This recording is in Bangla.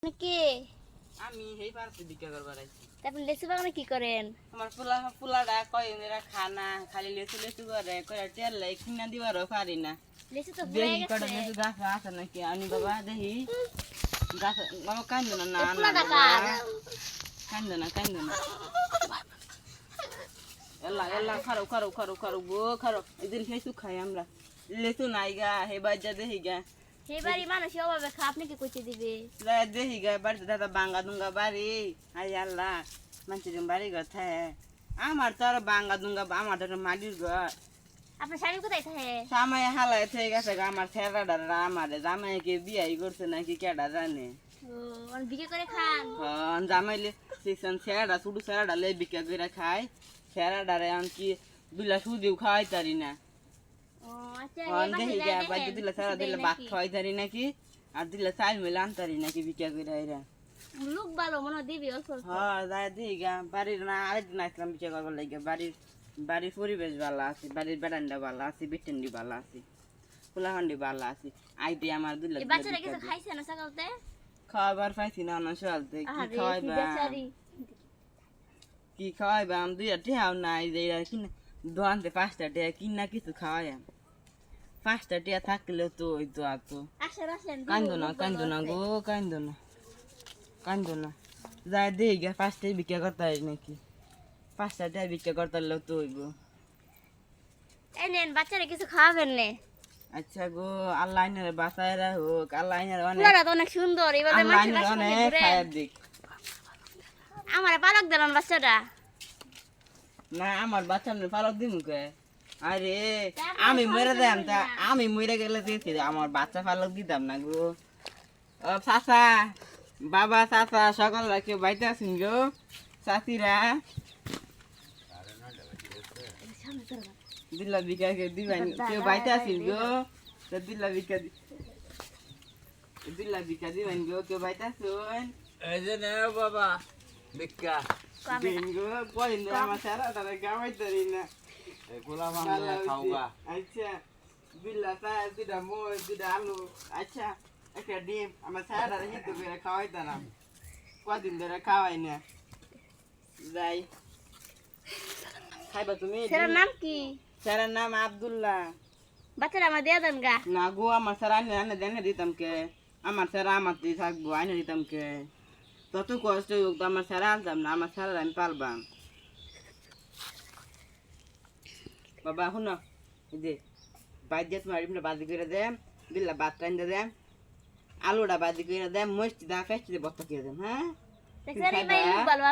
আপনি কে আমি সেই পারছি ভিক্ষা করবার আইছি। তা আপনি লেচু বাগানে কি করেন? আমার পোলা পোলাটা কয় এরা খানা খালি লেচু লেচু করে কয় তেল লাই কিনা দিবারও পারি না। লেচু তো ভরে দেখি কটা গেছে। লেচু গাছ আছে নাকি? আনি বাবা দেখি। গাছ বাবা কান্দো না না এ না পোলাটা বাবা। কার? কান্দো না কান্দো না। এল্লা এল্লা খারো খারো খারো খারো গো খারো। এদিন লেচু খাই আমরা। লেচু নাই গা হে বাজ্যা দেখি গা। সেই বাড়ি মানুষ অভাবে খা আপনি কি কইতে দিবে? দেখি গা বাড়িতে দাদা বাঙ্গা দুঙ্গা বাড়ি। আই আল্লাহ মানুষের বাড়ি কথা আমার তো আর বাঙ্গা দুঙ্গা আমার তো মাটির ঘর। আপনার শাড়ি কোথায় থাকে? সামাই হালাই থেকে গেছে আমার ছেড়াটা আমার জামাইকে বিয়াই করছে নাকি কেডা জানে। বিকে করে খান? হন জামাইলে সেকশন ছেড়া শুধু ছেড়াটা লে বিকা করে খায়। ছেড়াটারে আমি কি দুলা সুদিও খাওয়াই তারি না। দিলে ছেড়া কিছু দিলে ভাত নাকি? খাওয়াই তারি নাকি? আর দিলে চাল মিলে আনতারি নাকি বিকা করে এরা? লোক ভালো মনে দিবি অল্প অল্প। হ্যাঁ যাই দেখি গা। বাড়ির না আরেকদিন আসলাম বিকা করবার লাগে বাড়ির বাড়ির পরিবেশ ভালো আছে বাড়ির বেড়ান্ডা ভালো আছে বিটেন্ডি ভালো আছে ফুলাহান্ডি ভালো আছে। আইতে আমার দিলে বাচ্চারা কিছু খাইছে না সকালতে খাওয়াবার পাইছি না না সকালতে কি আরে কি কি খাওয়াইবা? আমি দুইটা ঠেয়াও নাই যে কিনা দোকানতে পাঁচটা টিয়া কিনা কিছু খাওয়াই পাঁচটা টিয়া থাকলে তো ওই তো আর তো আসেন আসেন কান্দো না কান্দো না গো কান্দো না কান্দো না যাই দেই গে পাঁচটাই বিক্রি করতে হয় নাকি পাঁচটা টিয়া বিক্রি করতে হলে তো গো এই নেন বাচ্চারা কিছু খাওয়াবেন নে? আচ্ছা গো আল্লাহ আইনের বাসায় হোক আল্লাহ আইনের অনেক ফুলারা তো অনেক সুন্দর এবার অনেক। খায়ের দিক। আমার পালক দিলাম বাচ্চাটা। না আমার বাচ্চা পালক দিন কে? আরে আমি মরে দেন তা আমি মরে গেলে দিয়েছি আমার বাচ্চা পালক দিতাম না গো। ও চাচা বাবা চাচা সকাল কেউ বাইতে আসুন গো। চাচিরা দিল্লা বিকা দিবেন কেউ বাইতে আসিল গো। তা দিল্লা বিকা দি- দিল্লা বিকা দিবেন গো কেউ বাইতে আসুন। এই যে নে বাবা ভিক্ষা। দিন গো ধরে আমার সারা তারা গামাই ধরি না। গোলা ভাঙলে খাওগা আচ্ছা বিল্লা চায় দুটা মই দুটা আলু আচ্ছা একটা ডিম আমার সারা হিন্দু করে খাওয়াই তারাম কদিন ধরে খাওয়াই না যাই খাইবা তুমি সেটার নাম কি স্যারের নাম আব্দুল্লাহ বাচ্চারা আমার দিয়ে দেন গা না গো আমার স্যার আইনে আইনে দেনে দিতাম কে আমার স্যার আমার দিয়ে থাকব আইনে দিতাম কে তত কষ্ট হোক তো আমার স্যার আনতাম না আমার স্যার আমি পারবাম বাবা শুনো। যে বাইর দিয়ে তোমার এমনি বাজি করে দে বিল্লা বাদ টাইন দেম আলুটা বাজি করে দে মস্তি দা ফেস্টি দিয়ে বত্তা খেয়ে দেন হ্যাঁ?